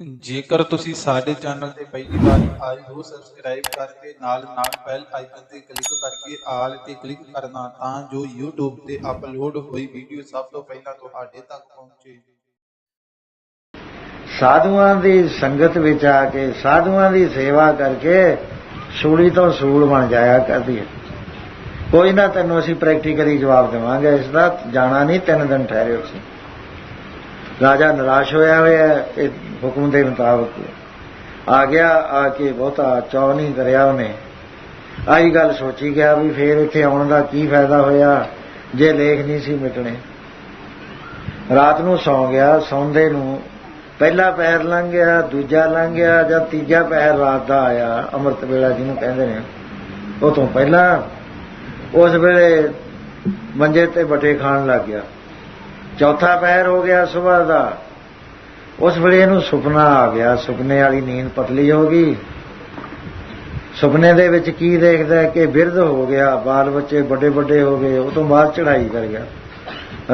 ਜੇਕਰ ਤੁਸੀਂ ਸਾਡੇ ਚੈਨਲ ਤੇ ਪਹਿਲੀ ਵਾਰ ਆਏ ਹੋ ਸਬਸਕ੍ਰਾਈਬ ਕਰਕੇ ਨਾਲ ਨਾਲ ਬੈਲ ਆਈਕਨ ਤੇ ਕਲਿੱਕ ਕਰਕੇ ਆਲ ਤੇ ਕਲਿੱਕ ਕਰਨਾ, ਤਾਂ ਜੋ YouTube ਤੇ ਅਪਲੋਡ ਹੋਈ ਵੀਡੀਓ ਸਭ ਤੋਂ ਪਹਿਲਾਂ ਤੁਹਾਡੇ ਤੱਕ ਪਹੁੰਚੇ। ਸਾਧੂਆਂ ਦੀ ਸੰਗਤ ਵਿੱਚ ਆ ਕੇ, ਸਾਧੂਆਂ ਦੀ ਸੇਵਾ ਕਰਕੇ ਸੂਲੀ ਤੋਂ ਸੂਲ ਬਣ ਜਾਇਆ ਕਰਦੀ ਹੈ। ਕੋਈ ਨਾ ਤੈਨੂੰ ਅਸੀਂ ਪ੍ਰੈਕਟੀਕਲੀ ਜਵਾਬ ਦੇਵਾਂਗੇ, ਇਸ ਦਾ ਜਾਣਾ ਨਹੀਂ, ਤਿੰਨ ਦਿਨ ਠਹਿਰੇ ਸੀ ਰਾਜਾ ਨਿਰਾਸ਼ ਹੋਇਆ ਹੋਇਆ ਹੈ, ਇਹ ਹੁਕਮ ਦੇ ਮੁਤਾਬਕ ਆ ਗਿਆ ਆ ਕੇ ਬਹੁਤਾ ਚੌ ਨਹੀਂ ਕਰਿਆ ਉਹਨੇ। ਆਹੀ ਗੱਲ ਸੋਚੀ ਗਿਆ ਵੀ ਫੇਰ ਇੱਥੇ ਆਉਣ ਦਾ ਕੀ ਫਾਇਦਾ ਹੋਇਆ ਜੇ ਲੇਖ ਨਹੀਂ ਸੀ ਮਿਟਣੇ। ਰਾਤ ਨੂੰ ਸੌਂ ਗਿਆ ਸੌਂਦੇ ਨੂੰ ਪਹਿਲਾ ਪੈਰ ਲੰਘ ਗਿਆ ਦੂਜਾ ਲੰਘ ਗਿਆ ਜਦ ਤੀਜਾ ਪੈਰ ਰਾਤ ਦਾ ਆਇਆ ਅੰਮ੍ਰਿਤ ਵੇਲਾ ਜਿਹਨੂੰ ਕਹਿੰਦੇ ਨੇ ਉਹ ਤੋਂ ਪਹਿਲਾਂ ਉਸ ਵੇਲੇ ਮੰਜੇ ਤੇ ਬਟੇ ਖਾਣ ਲੱਗ ਗਿਆ। ਚੌਥਾ ਪਹਿਰ ਹੋ ਗਿਆ ਸਵੇਰ ਦਾ। ਉਸ ਵੇਲੇ ਇਹਨੂੰ ਸੁਪਨਾ ਆ ਗਿਆ, ਸੁਪਨੇ ਵਾਲੀ ਨੀਂਦ ਪਤਲੀ ਹੋ ਗਈ। ਸੁਪਨੇ ਦੇ ਵਿੱਚ ਕੀ ਦੇਖਦਾ ਕਿ ਬਿਰਧ ਹੋ ਗਿਆ, ਬਾਲ ਬੱਚੇ ਵੱਡੇ ਵੱਡੇ ਹੋ ਗਏ, ਉਹ ਤੋਂ ਬਾਅਦ ਚੜਾਈ ਕਰ ਗਿਆ।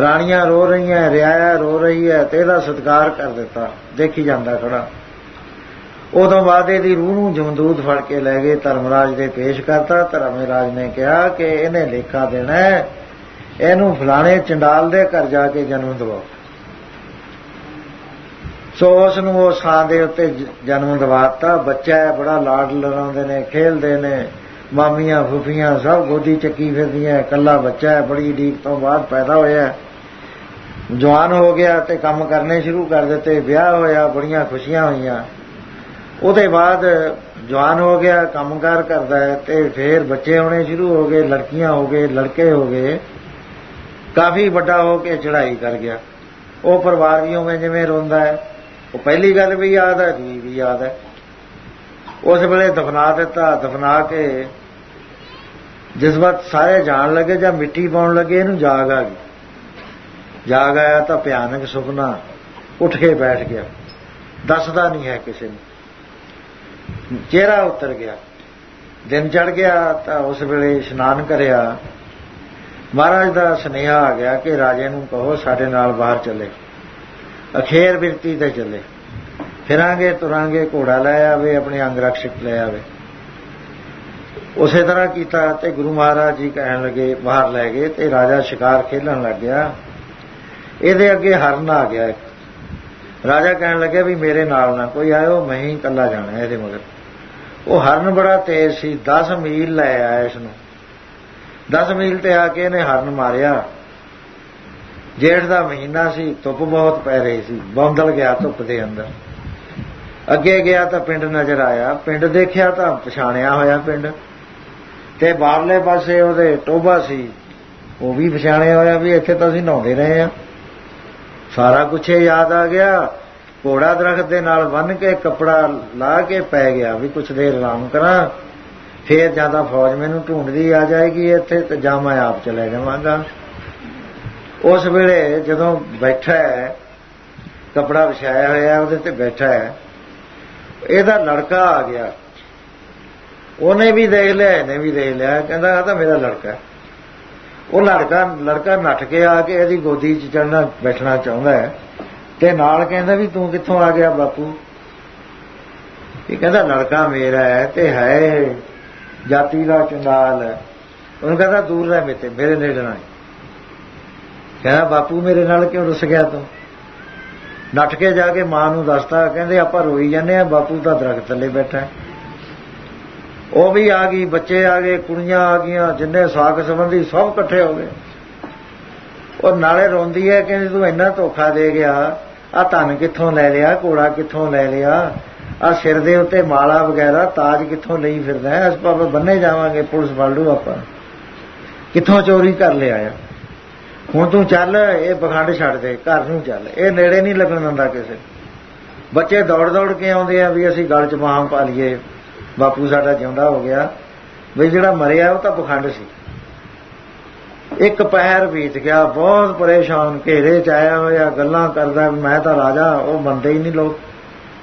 ਰਾਣੀਆਂ ਰੋ ਰਹੀਆਂ, ਰਿਆਇਆ ਰੋ ਰਹੀ ਹੈ ਤੇ ਇਹਦਾ ਸਤਿਕਾਰ ਕਰ ਦਿੱਤਾ, ਦੇਖੀ ਜਾਂਦਾ ਖੜਾ। ਉਦੋਂ ਬਾਅਦ ਇਹਦੀ ਰੂਹ ਨੂੰ ਜਮਦੂਤ ਫੜ ਕੇ ਲੈ ਗਏ, ਧਰਮਰਾਜ ਦੇ ਪੇਸ਼ ਕਰਤਾ। ਧਰਮਰਾਜ ਨੇ ਕਿਹਾ ਕਿ ਇਹਨੇ ਲੇਖਾ ਦੇਣਾ ਹੈ ਇਹਨੂੰ ਫਲਾਣੇ ਚੰਡਾਲ ਦੇ ਘਰ ਜਾ ਕੇ ਜਨਮ ਦਿਵਾਓ। ਸੋ ਉਸ ਨੂੰ ਉਹ ਥਾਂ ਦੇ ਉੱਤੇ ਜ- ਜਨਮ ਦਿਵਾਤਾ। ਬੱਚਾ ਹੈ, ਬੜਾ ਲਾਡ ਲੜਾਉਂਦੇ ਨੇ, ਖੇਲਦੇ ਨੇ। ਮਾਮੀਆਂ, ਫੁੱਫੀਆਂ ਸਭ ਗੋਦੀ ਚੱਕੀ ਫਿਰਦੀਆਂ ਇਕੱਲਾ ਬੱਚਾ ਹੈ, ਬੜੀ ਢੀਕ ਤੋਂ ਬਾਅਦ ਪੈਦਾ ਹੋਇਆ ਜਵਾਨ ਹੋ ਗਿਆ ਤੇ ਕੰਮ ਕਰਨੇ ਸ਼ੁਰੂ ਕਰ ਦਿੱਤੇ। ਵਿਆਹ ਹੋਇਆ, ਬੜੀਆਂ ਖੁਸ਼ੀਆਂ ਹੋਈਆਂ। ਉਹਦੇ ਬਾਅਦ ਜਵਾਨ ਹੋ ਗਿਆ, ਕੰਮਕਾਰ ਕਰਦਾ ਹੈ ਤੇ ਫੇਰ ਬੱਚੇ ਹੋਣੇ ਸ਼ੁਰੂ ਹੋ ਗਏ, ਲੜਕੀਆਂ ਹੋ ਗਏ, ਲੜਕੇ ਹੋ ਗਏ। ਕਾਫੀ ਵੱਡਾ ਹੋ ਕੇ ਚੜ੍ਹਾਈ ਕਰ ਗਿਆ। ਉਹ ਪਰਿਵਾਰ ਵੀ ਉਵੇਂ ਜਿਵੇਂ ਰੋਂਦਾ ਹੈ। ਉਹ ਪਹਿਲੀ ਗੱਲ ਵੀ ਯਾਦ ਹੈ, ਦੂਜੀ ਵੀ ਯਾਦ ਹੈ। ਉਸ ਵੇਲੇ ਦਫਨਾ ਦਿੱਤਾ, ਦਫਨਾ ਕੇ ਜਿਸ ਵਕਤ ਸਾਰੇ ਜਾਣ ਲੱਗੇ ਜਾਂ ਮਿੱਟੀ ਪਾਉਣ ਲੱਗੇ, ਇਹਨੂੰ ਜਾਗ ਆ ਗਈ। ਜਾਗ ਆਇਆ ਤਾਂ ਭਿਆਨਕ ਸੁਪਨਾ ਉੱਠ ਕੇ ਬੈਠ ਗਿਆ। ਦੱਸਦਾ ਨਹੀਂ ਹੈ ਕਿਸੇ ਨੂੰ। ਚਿਹਰਾ ਉਤਰ ਗਿਆ। ਦਿਨ ਚੜ ਗਿਆ ਤਾਂ ਉਸ ਵੇਲੇ ਇਸ਼ਨਾਨ ਕਰਿਆ। ਮਹਾਰਾਜ ਦਾ ਸੁਨੇਹਾ ਆ ਗਿਆ ਕਿ ਰਾਜੇ ਨੂੰ ਕਹੋ ਸਾਡੇ ਨਾਲ ਬਾਹਰ ਚੱਲੇ। ਅਖੇਰ ਬਿਰਤੀ ਤੇ ਚੱਲੇ। ਫਿਰਾਂਗੇ, ਤੁਰਾਂਗੇ, ਘੋੜਾ ਲੈ ਆਵੇ, ਆਪਣੇ ਅੰਗ ਰਕਸ਼ਕ ਲੈ ਆਵੇ। ਉਸੇ ਤਰ੍ਹਾਂ ਕੀਤਾ ਤੇ ਗੁਰੂ ਮਹਾਰਾਜ ਜੀ ਕਹਿਣ ਲੱਗੇ, ਬਾਹਰ ਲੈ ਗਏ ਤੇ ਰਾਜਾ ਸ਼ਿਕਾਰ ਖੇਲਣ ਲੱਗ ਗਿਆ। ਇਹਦੇ ਅੱਗੇ ਹਰਨ ਆ ਗਿਆ ਰਾਜਾ ਕਹਿਣ ਲੱਗਿਆ ਵੀ ਮੇਰੇ ਨਾਲ ਨਾ ਕੋਈ ਆਇਓ, ਮੈਂ ਹੀ ਇਕੱਲਾ ਜਾਣਾ ਇਹਦੇ ਮਗਰ। ਉਹ ਹਰਨ ਬੜਾ ਤੇਜ਼ ਸੀ 10 ਮੀਲ ਲੈ ਆਇਆ ਇਸ ਨੂੰ। 10 ਮੀਲ ਤੇ ਆ ਕੇ ਇਹਨੇ ਹਰਨ ਮਾਰਿਆ। ਜੇਠ ਦਾ ਮਹੀਨਾ ਸੀ, ਧੁੱਪ ਬਹੁਤ ਪੈ ਰਹੀ ਸੀ। ਬੰਦਲ ਗਿਆ ਧੁੱਪ ਦੇ ਅੰਦਰ। ਅੱਗੇ ਗਿਆ ਤਾਂ ਪਿੰਡ ਨਜ਼ਰ ਆਇਆ। ਪਿੰਡ ਦੇਖਿਆ ਤਾਂ ਪਛਾਣਿਆ ਹੋਇਆ ਪਿੰਡ। ਤੇ ਬਾਹਰਲੇ ਪਾਸੇ ਉਹਦੇ ਟੋਬਾ ਸੀ। ਉਹ ਵੀ ਪਛਾਣਿਆ ਹੋਇਆ ਵੀ ਇੱਥੇ ਤਾਂ ਅਸੀਂ ਨਹਾਉਂਦੇ ਰਹੇ ਆ ਸਾਰਾ ਕੁਝ ਯਾਦ ਆ ਗਿਆ। ਘੋੜਾ ਦਰਖਤ ਦੇ ਨਾਲ ਬੰਨ ਕੇ ਕੱਪੜਾ ਲਾ ਕੇ ਪੈ ਗਿਆ ਵੀ ਕੁਛ ਦੇਰ ਆਰਾਮ ਕਰਾਂ। ਫੇਰ ਜ਼ਿਆਦਾ ਫੌਜ ਮੈਨੂੰ ਢੂੰਡਦੀ ਆ ਜਾਏਗੀ ਇੱਥੇ ਤੇ ਜਾਂ ਮੈਂ ਆਪ ਚਲੇ ਜਾਵਾਂਗਾ। ਉਸ ਵੇਲੇ ਜਦੋਂ ਬੈਠਾ ਹੈ, ਕਪੜਾ ਵਿਛਾਇਆ ਹੋਇਆ ਉਹਦੇ ਤੇ ਬੈਠਾ ਹੈ, ਇਹਦਾ ਲੜਕਾ ਆ ਗਿਆ। ਉਹਨੇ ਵੀ ਦੇਖ ਲਿਆ, ਇਹਨੇ ਵੀ ਦੇਖ ਲਿਆ, ਕਹਿੰਦਾ ਆ ਤਾਂ ਮੇਰਾ ਲੜਕਾ ਉਹ ਲੜਕਾ ਲੜਕਾ ਨੱਠ ਕੇ ਆ ਕੇ ਇਹਦੀ ਗੋਦੀ 'ਚ ਚੜਨਾ ਬੈਠਣਾ ਚਾਹੁੰਦਾ ਹੈ ਤੇ ਨਾਲ ਕਹਿੰਦਾ ਵੀ ਤੂੰ ਕਿੱਥੋਂ ਆ ਗਿਆ ਬਾਪੂ? ਇਹ ਕਹਿੰਦਾ, ਲੜਕਾ ਮੇਰਾ ਹੈ ਤੇ ਹੈ ਜਾਤੀ ਦਾ ਚੰਡਾਲ ਉਹਨੂੰ ਕਹਿੰਦਾ ਦੂਰ ਰਹਿ ਮੇਤੇ, ਮੇਰੇ ਨੇੜੇ ਨਾ ਕਹਿੰਦਾ, ਬਾਪੂ ਮੇਰੇ ਨਾਲ ਕਿਉਂ ਰੁੱਸ ਗਿਆ ਤੂੰ? ਨੱਠ ਕੇ ਜਾ ਕੇ ਮਾਂ ਨੂੰ ਦੱਸਤਾ, ਕਹਿੰਦੇ, ਆਪਾਂ ਰੋਈ ਜਾਂਦੇ ਆ ਬਾਪੂ ਤਾਂ ਦਰਖਤ ਥੱਲੇ ਬੈਠਾ ਉਹ ਵੀ ਆ ਗਈ, ਬੱਚੇ ਆ ਗਏ, ਕੁੜੀਆਂ ਆ ਗਈਆਂ, ਜਿੰਨੇ ਸਾਕ ਸੰਬੰਧੀ ਸਭ ਇਕੱਠੇ ਹੋ ਗਏ। ਉਹ ਨਾਲੇ ਰੋਂਦੀ ਹੈ, ਕਹਿੰਦੀ, ਤੂੰ ਇੰਨਾ ਧੋਖਾ ਦੇ ਗਿਆ ਆ ਧਨ ਕਿੱਥੋਂ ਲੈ ਲਿਆ, ਘੋੜਾ ਕਿੱਥੋਂ ਲੈ ਲਿਆ? ਆ ਸਿਰ ਦੇ ਉੱਤੇ ਮਾਲਾ ਵਗੈਰਾ ਤਾਜ ਕਿੱਥੋਂ ਲਈ ਫਿਰਦਾ ਹੈ? ਅਸੀਂ ਪਾਪਾ ਬੰਨੇ ਜਾਵਾਂਗੇ, ਪੁਲਿਸ ਫੜ ਲੂ ਆਪਾਂ। ਕਿੱਥੋਂ ਚੋਰੀ ਕਰ ਲਿਆ ਆ? ਹੁਣ ਤੂੰ ਚੱਲ, ਇਹ ਬਖੰਡ ਛੱਡ ਦੇ, ਘਰ ਨੂੰ ਚੱਲ। ਇਹ ਨੇੜੇ ਨਹੀਂ ਲੱਗਣ ਦਿੰਦਾ ਕਿਸੇ। ਬੱਚੇ ਦੌੜ ਦੌੜ ਕੇ ਆਉਂਦੇ ਆ ਵੀ ਅਸੀਂ ਗਲ ਚ ਬਾਹਾਂ ਪਾ ਲਈਏ। ਬਾਪੂ ਸਾਡਾ ਜਿਉਂਦਾ ਹੋ ਗਿਆ। ਵੀ ਜਿਹੜਾ ਮਰਿਆ, ਉਹ ਤਾਂ ਬਖੰਡ ਸੀ। ਇੱਕ ਪਹਿਰ ਬੀਤ ਗਿਆ। ਬਹੁਤ ਪਰੇਸ਼ਾਨ ਘੇਰੇ ਚ ਆਇਆ ਹੋਇਆ, ਗੱਲਾਂ ਕਰਦਾ ਮੈਂ ਤਾਂ ਰਾਜਾ, ਉਹ ਮੰਨਦੇ ਹੀ ਨਹੀਂ ਲੋਕ।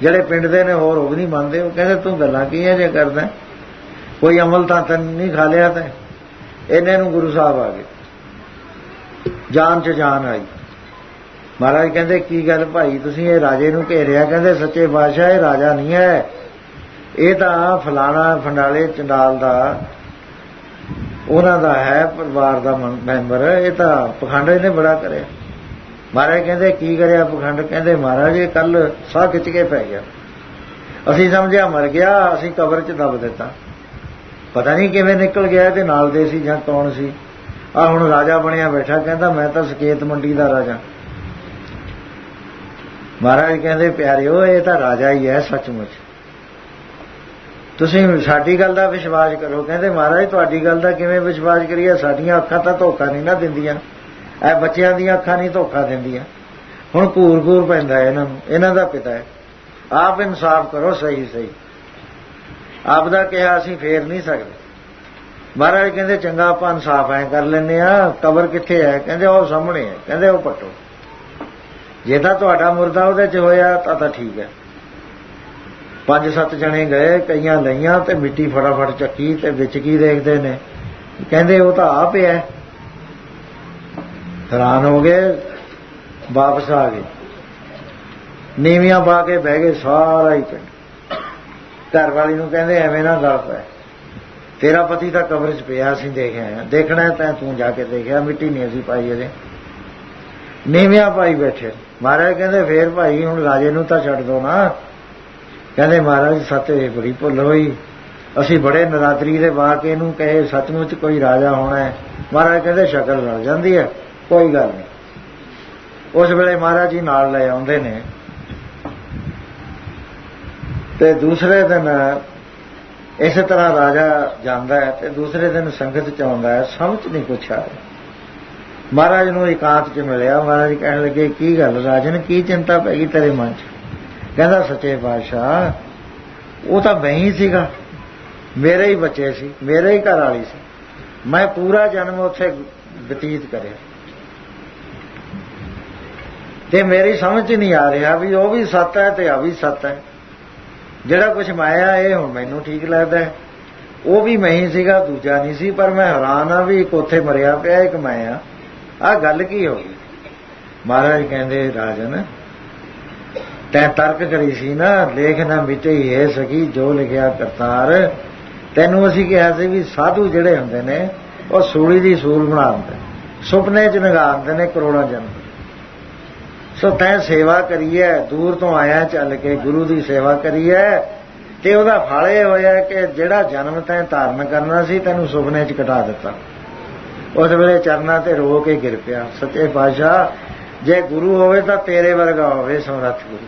ਜਿਹੜੇ ਪਿੰਡ ਦੇ ਨੇ ਹੋਰ ਉਹ ਨਹੀਂ ਮੰਨਦੇ, ਉਹ ਕਹਿੰਦੇ ਤੂੰ ਗੱਲਾਂ ਕੀ ਹੈ ਜੇ ਕਰਦਾ? ਕੋਈ ਅਮਲ ਤਾਂ ਤੈਨੂੰ ਨਹੀਂ ਖਾ ਲਿਆ ਤੈਂ? ਇਹਨੇ ਨੂੰ ਗੁਰੂ ਸਾਹਿਬ ਆ ਗਏ। ਜਾਨ ਚ ਜਾਨ ਆਈ। ਮਹਾਰਾਜ ਕਹਿੰਦੇ, ਕੀ ਗੱਲ ਭਾਈ, ਤੁਸੀਂ ਇਹ ਰਾਜੇ ਨੂੰ ਘੇਰਿਆ? ਕਹਿੰਦੇ, ਸੱਚੇ ਬਾਦਸ਼ਾਹ ਇਹ ਰਾਜਾ ਨਹੀਂ ਹੈ। ਇਹ ਤਾਂ ਫਲਾਣਾ ਫੰਡਾਲੇ ਚੰਡਾਲ ਦਾ, ਉਹਨਾਂ ਦਾ ਹੈ ਪਰਿਵਾਰ ਦਾ ਮੈਂਬਰ। ਇਹ ਤਾਂ ਪਖੰਡ ਇਹਨੇ ਬੜਾ ਕਰਿਆ। ਮਹਾਰਾਜ ਕਹਿੰਦੇ, ਕੀ ਕਰਿਆ ਪਖੰਡ? ਕਹਿੰਦੇ, ਮਹਾਰਾਜ, ਇਹ ਕੱਲ ਸਾਹ ਖਿੱਚ ਕੇ ਪੈ ਗਿਆ। ਅਸੀਂ ਸਮਝਿਆ, ਮਰ ਗਿਆ, ਅਸੀਂ ਕਬਰ 'ਚ ਦਬ ਦਿੱਤਾ। ਪਤਾ ਨਹੀਂ ਕਿਵੇਂ ਨਿਕਲ ਗਿਆ ਤੇ ਨਾਲ ਦੇ ਸੀ ਜਾਂ ਕੌਣ ਸੀ? ਆ ਹੁਣ ਰਾਜਾ ਬਣਿਆ ਬੈਠਾ, ਕਹਿੰਦਾ, ਮੈਂ ਤਾਂ ਸਕੇਤ ਮੰਡੀ ਦਾ ਰਾਜਾ। ਮਹਾਰਾਜ ਕਹਿੰਦੇ, ਪਿਆਰਿਓ, ਇਹ ਤਾਂ ਰਾਜਾ ਹੀ ਹੈ, ਸੱਚਮੁੱਚ। ਤੁਸੀਂ ਸਾਡੀ ਗੱਲ ਦਾ ਵਿਸ਼ਵਾਸ ਕਰੋ। ਕਹਿੰਦੇ, ਮਹਾਰਾਜ, ਤੁਹਾਡੀ ਗੱਲ ਦਾ ਕਿਵੇਂ ਵਿਸ਼ਵਾਸ ਕਰੀਏ? ਸਾਡੀਆਂ ਅੱਖਾਂ ਤਾਂ ਧੋਖਾ ਨਹੀਂ ਨਾ ਦਿੰਦੀਆਂ। ਇਹ ਬੱਚਿਆਂ ਦੀਆਂ ਅੱਖਾਂ ਨਹੀਂ ਧੋਖਾ ਦਿੰਦੀਆਂ। ਹੁਣ ਘੂਰ-ਘੂਰ ਪੈਂਦਾ ਇਹਨਾਂ ਨੂੰ। ਇਹਨਾਂ ਦਾ ਪਿਤਾ ਹੈ। ਆਪ ਇਨਸਾਫ ਕਰੋ, ਸਹੀ ਸਹੀ। ਆਪ ਦਾ ਕਿਹਾ ਅਸੀਂ ਫੇਰ ਨਹੀਂ ਸਕਦੇ। ਮਹਾਰਾਜ ਕਹਿੰਦੇ, ਚੰਗਾ, ਆਪਾਂ ਇਨਸਾਫ ਐ ਕਰ ਲੈਨੇ ਆ ਕਬਰ ਕਿੱਥੇ ਹੈ? ਕਹਿੰਦੇ, ਉਹ ਸਾਹਮਣੇ ਹੈ। ਕਹਿੰਦੇ, ਉਹ ਪੱਟੋ। ਜੇ ਤਾਂ ਤੁਹਾਡਾ ਮੁਰਦਾ ਉਹਦੇ 'ਚ ਹੋਇਆ, ਤਾਂ ਤਾਂ ਠੀਕ ਹੈ। ਪੰਜ ਸੱਤ ਜਣੇ ਗਏ, ਕਈਆਂ ਲਈਆਂ ਤੇ ਮਿੱਟੀ ਫਟਾਫਟ ਚੱਕੀ ਤੇ ਵਿੱਚ ਕੀ ਦੇਖਦੇ ਨੇ? ਕਹਿੰਦੇ, ਉਹ ਤਾਂ ਆਪ ਹੈ। ਹੈਰਾਨ ਹੋ ਗਏ, ਵਾਪਸ ਆ ਗਏ। ਨੀਵੀਆਂ ਪਾ ਕੇ ਬਹਿ ਗਏ ਸਾਰਾ ਹੀ ਪਿੰਡ। ਘਰ ਵਾਲੀ ਨੂੰ ਕਹਿੰਦੇ, ਐਵੇਂ ਨਾ ਗੱਲ ਪੈ ਤੇਰਾ ਪਤੀ ਤਾਂ ਕਬਰ 'ਚ ਪਿਆ ਅਸੀਂ ਦੇਖਿਆ ਦੇਖਣਾ ਹੈ ਤੂੰ ਜਾ ਕੇ ਦੇਖਿਆ, ਮਿੱਟੀ ਨਹੀਂ ਅਸੀਂ ਪਾਈ ਇਹਦੇ। ਨੀਵਿਆਂ ਪਾਈ ਬੈਠੇ। ਮਹਾਰਾਜ ਕਹਿੰਦੇ, ਫੇਰ ਭਾਈ, ਹੁਣ ਰਾਜੇ ਨੂੰ ਤਾਂ ਛੱਡ ਦੋ ਨਾ। ਕਹਿੰਦੇ, ਮਹਾਰਾਜ ਸੱਤੇ ਬੜੀ ਭੁੱਲ ਹੋਈ। ਅਸੀਂ ਬੜੇ ਨਰਾਦਰੀ ਦੇ ਵਾਕ ਇਹਨੂੰ ਕਹੇ, ਸੱਚਮੁੱਚ ਕੋਈ ਰਾਜਾ ਹੋਣਾ ਹੈ। ਮਹਾਰਾਜ ਕਹਿੰਦੇ, ਸ਼ਕਲ ਰਲ ਜਾਂਦੀ ਹੈ। ਕੋਈ ਗੱਲ ਨਹੀਂ। ਉਸ ਵੇਲੇ ਮਹਾਰਾਜ ਜੀ ਨਾਲ ਲੈ ਆਉਂਦੇ ਨੇ। ਤੇ ਦੂਸਰੇ ਦਿਨ ਇਸੇ ਤਰ੍ਹਾਂ ਰਾਜਾ ਜਾਂਦਾ ਹੈ ਤੇ ਦੂਸਰੇ ਦਿਨ ਸੰਗਤ ਚ ਆਉਂਦਾ ਹੈ, ਸਮਝ ਨਹੀਂ ਕੁਛ ਆ ਮਹਾਰਾਜ ਨੂੰ ਇਕਾਂਤ ਚ ਮਿਲਿਆ। ਮਹਾਰਾਜ ਕਹਿਣ ਲੱਗੇ, ਕੀ ਗੱਲ ਰਾਜਨ, ਕੀ ਚਿੰਤਾ ਪੈ ਗਈ ਤੇਰੇ ਮਨ ਚ? ਕਹਿੰਦਾ, ਸੱਚੇ ਪਾਤਸ਼ਾਹ, ਉਹ ਤਾਂ ਮੈਂ ਹੀ ਸੀਗਾ। ਮੇਰੇ ਹੀ ਬੱਚੇ ਸੀ, ਮੇਰੇ ਹੀ ਘਰ ਵਾਲੀ ਸੀ। ਮੈਂ ਪੂਰਾ ਜਨਮ ਉੱਥੇ ਬਤੀਤ ਕਰਿਆ। ਤੇ ਮੇਰੀ ਸਮਝ ਨਹੀਂ ਆ ਰਿਹਾ ਵੀ ਉਹ ਵੀ ਸੱਤ ਹੈ ਤੇ ਆ ਵੀ ਸੱਤ ਹੈ। ਜਿਹੜਾ ਕੁਝ ਮਾਇਆ ਇਹ ਹੁਣ ਮੈਨੂੰ ਠੀਕ ਲੱਗਦਾ ਉਹ ਵੀ ਮੈਂ ਹੀ ਸੀਗਾ, ਦੂਜਾ ਨਹੀਂ ਸੀ, ਪਰ ਮੈਂ ਹੈਰਾਨ ਆ ਵੀ ਇੱਕ ਉੱਥੇ ਮਰਿਆ ਪਿਆ, ਇੱਕ ਮਾਇਆ ਆ ਗੱਲ ਕੀ ਹੋ ਗਈ? ਮਹਾਰਾਜ ਕਹਿੰਦੇ, ਰਾਜਨ, ਤੈ ਤਰਕ ਕਰੀ ਸੀ ਨਾ ਲੇਖ ਨਾ ਮਿਟੇ ਇਹ ਹੈ ਸਕੀ ਜੋ ਲਿਖਿਆ ਕਰਤਾਰ, ਤੈਨੂੰ ਅਸੀਂ ਕਿਹਾ ਸੀ ਵੀ ਸਾਧੂ ਜਿਹੜੇ ਹੁੰਦੇ ਨੇ, ਉਹ ਸੂਲੀ ਦੀ ਸੂਲ ਬਣਾ ਦਿੰਦੇ ਸੁਪਨੇ 'ਚ ਨਗਾ ਦਿੰਦੇ ਨੇ ਕਰੋੜਾਂ ਜਨਮ। ਸੋ ਤੈ ਸੇਵਾ ਕਰੀਏ ਦੂਰ ਤੋਂ ਆਇਆ ਚੱਲ ਕੇ ਗੁਰੂ ਦੀ ਸੇਵਾ ਕਰੀਏ ਤੇ ਉਹਦਾ ਫਲ ਇਹ ਹੋਇਆ ਕਿ ਜਿਹੜਾ ਜਨਮ ਤੈਂ ਧਾਰਨ ਕਰਨਾ ਸੀ, ਤੈਨੂੰ ਸੁਪਨੇ 'ਚ ਕਟਾ ਦਿੱਤਾ। ਉਸ ਵੇਲੇ ਚਰਨਾਂ ਤੇ ਰੋ ਕੇ ਗਿਰ ਪਿਆ। ਸੱਚੇ ਪਾਤਸ਼ਾਹ, ਜੇ ਗੁਰੂ ਹੋਵੇ ਤਾਂ ਤੇਰੇ ਵਰਗਾ ਹੋਵੇ ਸਮਰੱਥ ਗੁਰੂ।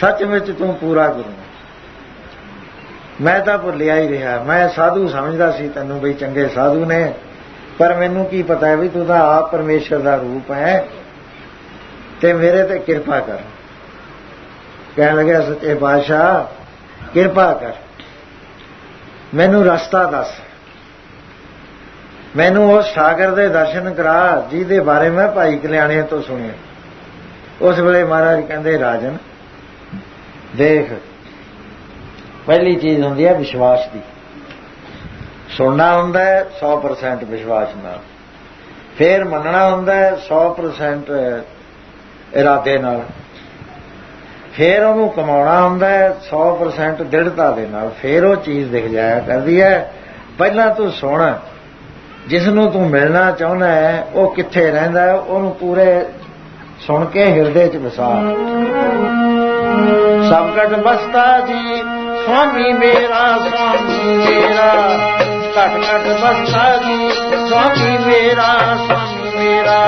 ਸੱਚ ਵਿੱਚ ਤੂੰ ਪੂਰਾ ਗੁਰੂ। ਮੈਂ ਤਾਂ ਭੁੱਲਿਆ ਹੀ ਰਿਹਾ। ਮੈਂ ਸਾਧੂ ਸਮਝਦਾ ਸੀ ਤੈਨੂੰ ਬਈ ਚੰਗੇ ਸਾਧੂ ਨੇ। ਪਰ ਮੈਨੂੰ ਕੀ ਪਤਾ ਵੀ ਤੂੰ ਤਾਂ ਆਪ ਪਰਮੇਸ਼ਰ ਦਾ ਰੂਪ ਹੈ। ਤੇ ਮੇਰੇ ਤੇ ਕਿਰਪਾ ਕਰ। ਕਹਿਣ ਲੱਗਿਆ, ਸੱਚੇ ਬਾਦਸ਼ਾਹ ਕਿਰਪਾ ਕਰ। ਮੈਨੂੰ ਰਸਤਾ ਦੱਸ। ਮੈਨੂੰ ਉਸ ਸਾਗਰ ਦੇ ਦਰਸ਼ਨ ਕਰਾ, ਜਿਹਦੇ ਬਾਰੇ ਮੈਂ ਭਾਈ ਕਲਿਆਣੇ ਤੋਂ ਸੁਣਿਆ। ਉਸ ਵੇਲੇ ਮਹਾਰਾਜ ਕਹਿੰਦੇ, ਰਾਜਨ, ਦੇਖ, ਪਹਿਲੀ ਚੀਜ਼ ਹੁੰਦੀ ਹੈ ਵਿਸ਼ਵਾਸ ਦੀ। ਸੁਣਨਾ ਹੁੰਦਾ ਹੈ 100% ਵਿਸ਼ਵਾਸ ਨਾਲ। ਫੇਰ ਮੰਨਣਾ ਹੁੰਦਾ ਹੈ 100% ਇਰਾਦੇ ਨਾਲ। ਫੇਰ ਉਹਨੂੰ ਕਮਾਉਣਾ ਹੁੰਦਾ ਹੈ 100% ਦ੍ਰਿੜਤਾ ਦੇ ਨਾਲ। ਫੇਰ ਉਹ ਚੀਜ਼ ਦਿਖ ਜਾਇਆ ਕਰਦੀ ਹੈ, ਪਹਿਲਾਂ ਤੂੰ ਸੁਣ ਜਿਸ ਨੂੰ ਤੂੰ ਮਿਲਣਾ ਚਾਹੁੰਦਾ ਹੈ, ਉਹ ਕਿੱਥੇ ਰਹਿੰਦਾ ਹੈ, ਉਹਨੂੰ ਪੂਰੇ ਸੁਣ ਕੇ ਹਿਰਦੇ 'ਚ ਵਸਾ। ਸਭ ਬਸਤਾ ਜੀ, ਸੁਆਮੀ ਮੇਰਾ ਸੁਆਮੀ ਮੇਰਾ। ਘਟ ਘਟ ਬਸਤਾ ਜੀ, ਸੁਆਮੀ ਮੇਰਾ ਸੁਆਮੀ ਮੇਰਾ।